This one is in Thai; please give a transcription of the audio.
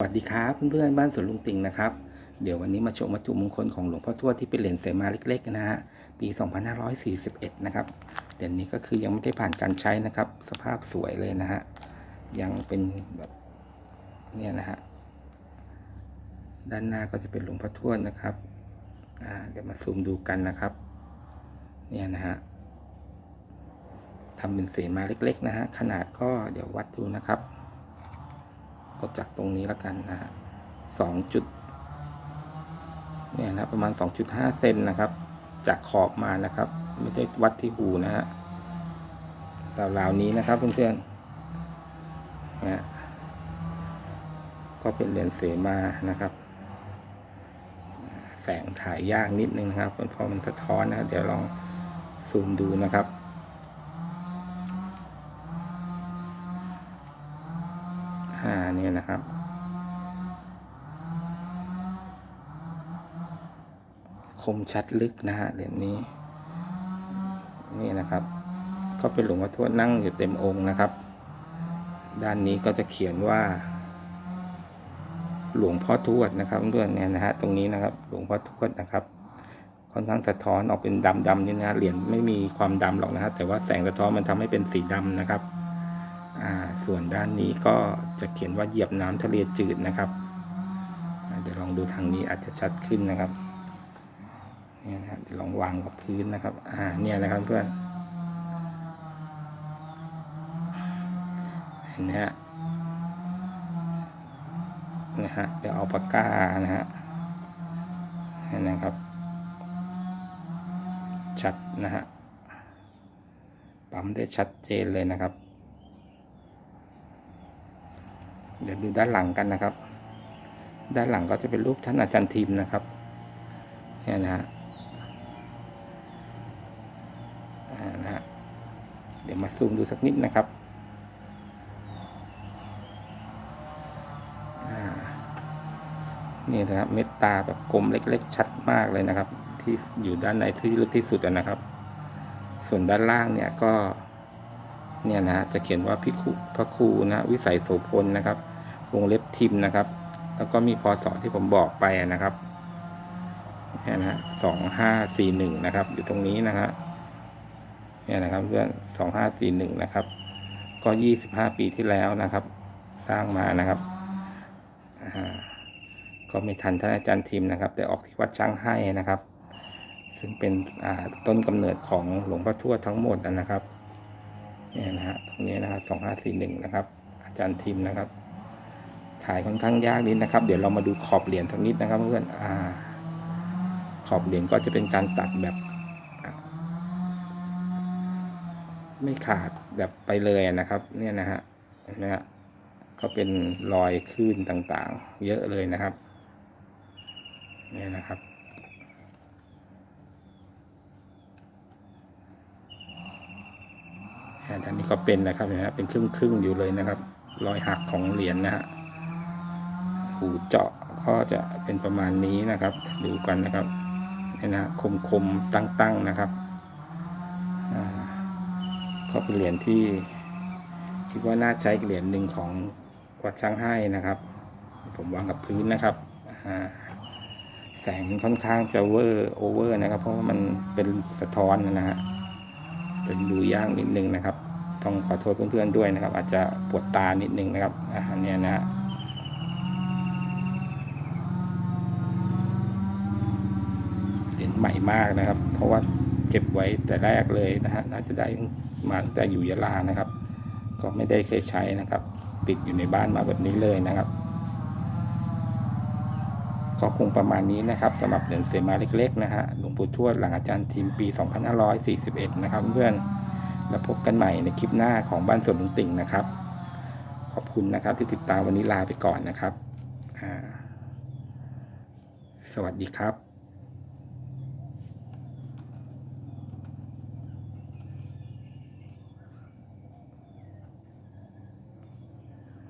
สวัสดีครับเพื่อนๆบ้านสวนลุงติงนะครับ เดี๋ยววันนี้มาชมวัตถุมงคลของหลวงพ่อทวดที่เป็นเหรียญเสมาเล็กๆนะฮะปี 2541 นะครับเหรียญนี้ก็คือยังไม่ได้ผ่านการใช้นะครับ สภาพสวยเลยนะฮะยังเป็นแบบเนี่ยนะฮะด้านหน้าก็จะเป็นหลวงพ่อทวดนะครับอ่าเดี๋ยวมาซูมดูกันนะครับ เนี่ยนะฮะทำเป็นเสมาเล็ก ๆ นะฮะขนาดก็เดี๋ยววัดดูนะครับ เอาจากตรงนี้แล้วกันนะฮะสองจุดเนี่ยนะประมาณ 2.5 เซนนะครับ จากขอบมานะครับ ไม่ได้วัดที่หูนะฮะราวๆนี้นะครับเพื่อนๆนะฮะก็เป็นเหรียญเสมานะครับ แสงถ่ายยากนิดนึงนะครับเพราะมันสะท้อนนะเดี๋ยวลองซูมดูนะครับ อ่านี่นะครับคมชัดลึกนะฮะเหรียญนี้ นี่นะครับ ก็เป็นหลวงพ่อทวดนั่งอยู่เต็มองค์นะครับ ด้านนี้ก็จะเขียนว่า หลวงพ่อทวดนะครับเพื่อนเนี่ยนะฮะตรงนี้นะครับ หลวงพ่อทวดนะครับ ค่อนข้างสะท้อนออกเป็นดำๆนี่นะเหรียญไม่มีความดำหรอกนะฮะแต่ว่าแสงสะท้อนมันทำให้เป็นสีดำนะครับ ส่วนด้านนี้ก็จะเขียนว่าเหยียบน้ำทะเลจืดนะครับเดี๋ยวลองดูทางนี้อาจจะชัดขึ้นนะครับเนี่ยนะเดี๋ยวลองวางกับพื้นนะครับ อ่าเนี่ยนะครับเพื่อนเห็นไหมฮะนะฮะเดี๋ยวเอาปากกานะฮะเห็นนะครับ ชัดนะฮะปั๊มได้ชัดเจนเลยนะครับ เดี๋ยวดูด้านหลังกันนะครับ ด้านหลังก็จะเป็นรูปท่านอาจารย์ทีมนะครับเนี่ยนะฮะนะฮะเดี๋ยวมาซูมดูสักนิดนะครับนี่นะครับเม็ดตาแบบกลมเล็ก ๆ ชัดมากเลยนะครับ ที่อยู่ด้านในที่ลึกที่สุดอะนะครับ ส่วนด้านล่างเนี่ยก็เนี่ยนะฮะจะเขียนว่าพิคุพระครูนะวิสัยโสพลนะครับ วงเล็บทิมนะครับ แล้วก็มีพศที่ผมบอกไปนะครับเนี่ยนะฮะสองห้าสี่หนึ่งนะครับ อยู่ตรงนี้นะฮะเนี่ยนะครับเพื่อนสองห้าสี่หนึ่งนะครับ ก็ยี่สิบห้าปีที่แล้วนะครับ สร้างมานะครับก็ไม่ทันท่านอาจารย์ทิมนะครับ แต่ออกที่วัดช้างให้นะครับ ซึ่งเป็นต้นกำเนิดของหลวงพ่อทวดทั้งหมดนะครับเนี่ยนะฮะตรงนี้นะครับสองห้าสี่หนึ่งนะครับ อาจารย์ทิมนะครับ ถ่ายค่อนข้างยากนิดนะครับ เดี๋ยวเรามาดูขอบเหรียญสักนิดนะครับเพื่อนอ่า ขอบเหรียญก็จะเป็นการตัดแบบ ไม่ขาดแบบไปเลยนะครับ เนี่ยนะฮะเห็นไหมฮะก็เป็นรอยคลื่นต่างๆ เยอะเลยนะครับ เนี่ยนะครับอ่าด้านนี้ก็เป็นนะครับเห็นะฮะเป็นครึ่งครึ่งๆอยู่เลยนะครับ รอยหักของเหรียญนะฮะ หูเจาะก็จะเป็นประมาณนี้นะครับ ดูกันนะครับนี่นะคมคมๆตั้งๆนะครับก็เป็นเหรียญที่คิดว่าน่าใช้เหรียญหนึ่งของวัดช้างให้นะครับ ผมวางกับพื้นนะครับแสงค่อนข้างจะเวอร์โอเวอร์นะครับ เพราะว่ามันเป็นสะท้อนนะฮะจะดูยากนิดนึงนะครับ ต้องขอโทษเพื่อนๆด้วยนะครับ อาจจะปวดตานิดนึงนะครับอ่าเนี่นะฮะ ใหม่มากนะครับ เพราะว่าเก็บไว้แต่แรกเลยนะฮะน่าจะได้มาตั้งแต่อยู่ยะลานะครับ ก็ไม่ได้เคยใช้นะครับ ติดอยู่ในบ้านมาแบบนี้เลยนะครับก็คงประมาณนี้นะครับสำหรับเหรียญเสมาเล็กๆนะฮะหลวงปู่ทวดหลังอาจารย์ทีมปี 2541 นะครับเพื่อนแล้วพบกันใหม่ในคลิปหน้าของบ้านสวนลุงติ่งนะครับ ขอบคุณนะครับที่ติดตามวันนี้ลาไปก่อนนะครับ สวัสดีครับ